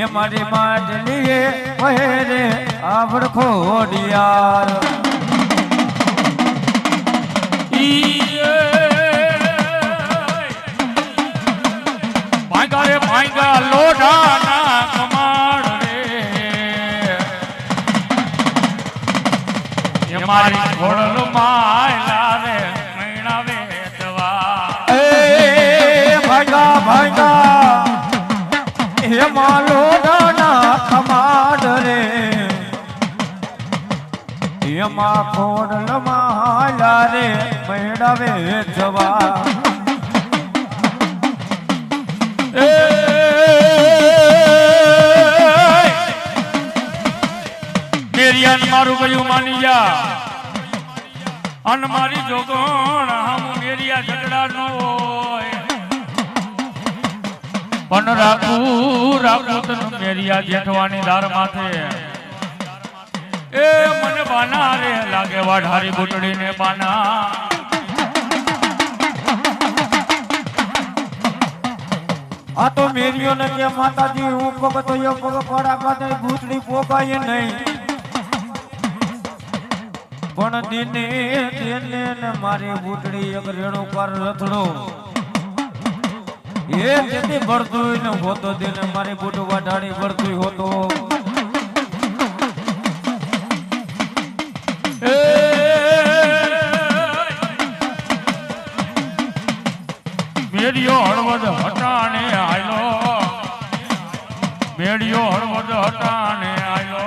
એ મારી માટલીએ પહેરે આવડખો ખોડિયાર. ભાંગા રે ભાંગા લોઢાના કમાડ રે. એ મારી ખોડલ માયલા એમાં ખોડલ માલા રે મેળવે જવા. મેરિયાન મારું કયું માની જા. અન મારી જોગણ હમ મેરિયા ઝઘડા નો હોય. પણ રાખું રાખું તને મેરિયા જેઠવાની દાર માથે. એ મને બાના રે લાગે વાઢારી બુટડીને બાના. આ તો મેરીઓને કે માતાજી, હું પગ તો યો પગ પડા પાતે ભૂતડી પોકાય નહીં. પણ દિને દિને ને મારી ભૂતડી એક રેણો પર રથડો. એ જેથી ભરતું ને હોતો દિને મારી બુટ વાઢાડી ભરતું હોતો. મેડિયો હળવદ હટાણે આયલો. મેડિયો હળવદ હટાણે આયલો.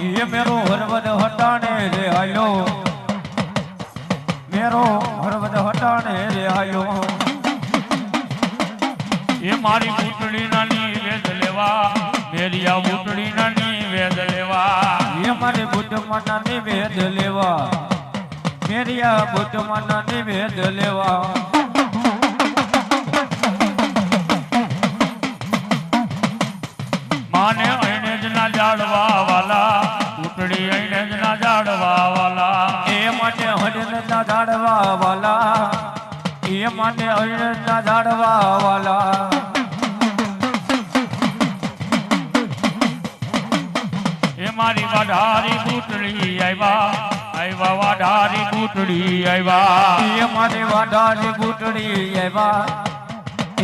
એ મેરો હળવદ હટાણે રે આયો મેરો હળવદ હટાણે રે આયો એ મારી પૂતળી નાની વેદ લેવા. મેરિયા પૂતળી નાની વેદ લેવા. એ મારે નાની નિવેદ લેવા. મેરિયા બુદ્ધમાના નિવેદ લેવા. જાડવા વાલા બુટડી અઈને જ ના જાડવા વાલા એ માટે ના જાડવા વાલા એ માટે ના જાડવા વાલા એ મારી વાઢારી બુટડી આવ્યા આવ્યા વાઢારી બુટડી આવ્યા એ મારે વાઢારી બુટડી આવ્યા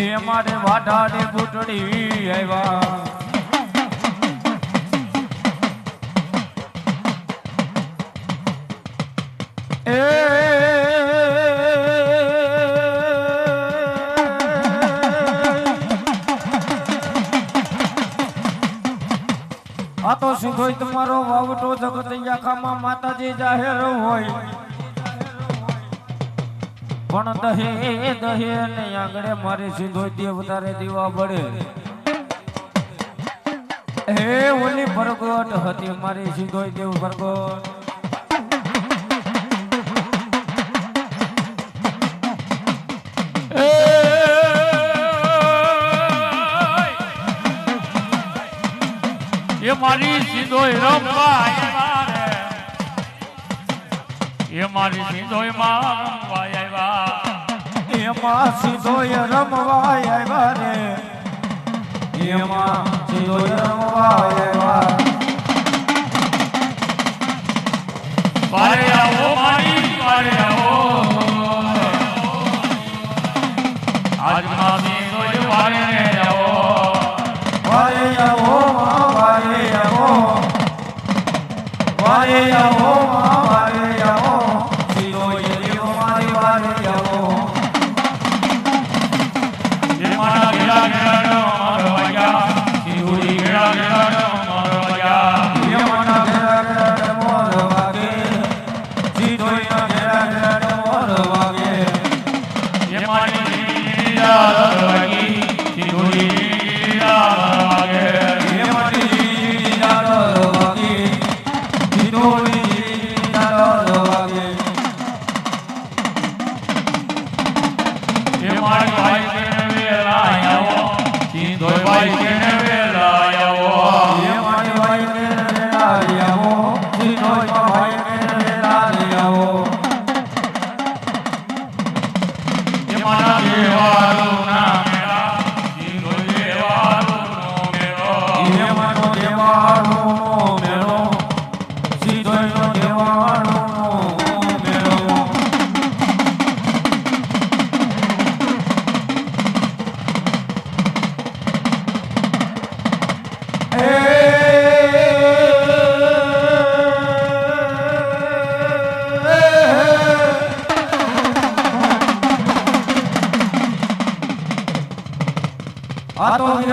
એ મારે વાઢારી બુટડી આવ્યા આખામાં જાહેર હોય. પણ દહે દહે ને આંગણે મારી સીધો દેવતારે દીવા પડે હે, ઓલી પ્રગટ હતી મારી સીધો દેવ પ્રગટ એ મારી સીધો રમવા આવ્યા રે એ મારી સીધોયમાં રમવા આવ્યા. એમાં સીધોય રમવા આવ્યા રે. એમાં સીધોય રમવા આવ્યા.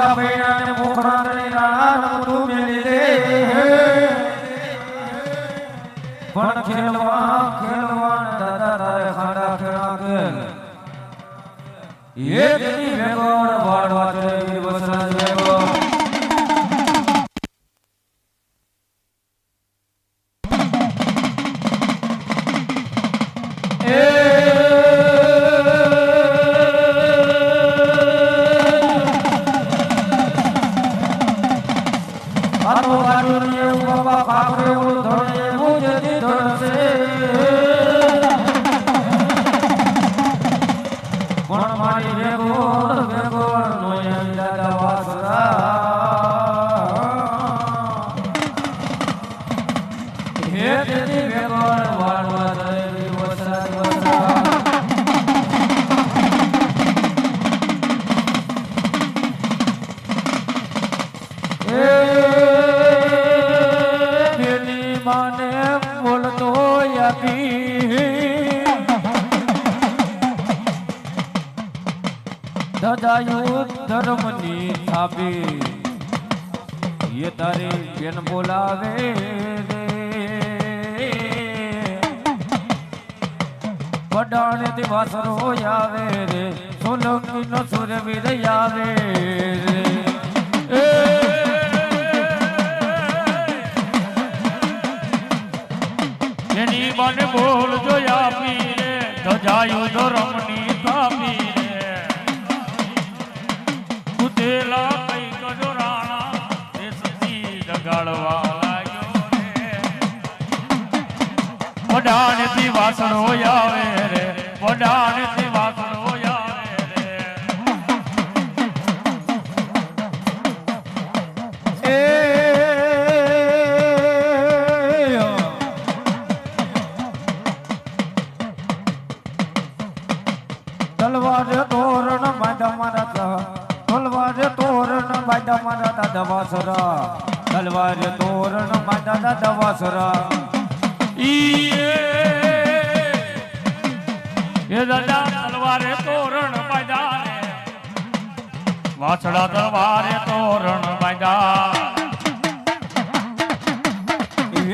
આ તો વીરા બૈરાને મોખરાને રાણા તું મેલી એક ની ભેગોળ વાળવા ચડે. દદાયું ધર્મની થાપી. એ તારી બેન બોલાવે વડાણે થી વાસરો આવે રે. સોલંકી નો સુરવીર આવે વડાણે થી વાસણો આવે રે વડાણે થી વાસણો આવે રે. તલવાર તોરણ બાંધા મારા તા તલવાર તોરણ બાંધા મારા દાદા વાસરા, તલવાર તોરણ બાંધા દાદા વાસરા. ઈ દાદા તલવારે તોરણ રે વાછડા તલવારે તોરણ બાંધ્યા.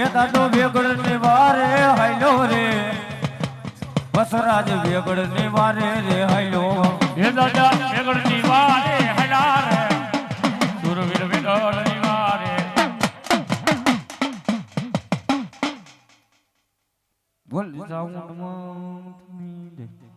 એ દાદો વેગળ ને વારે હાઈલો રે. વસરાજ વેગળ ને વારે રે હાઈલો એ દાદા વેગળની dòng mơ thay địch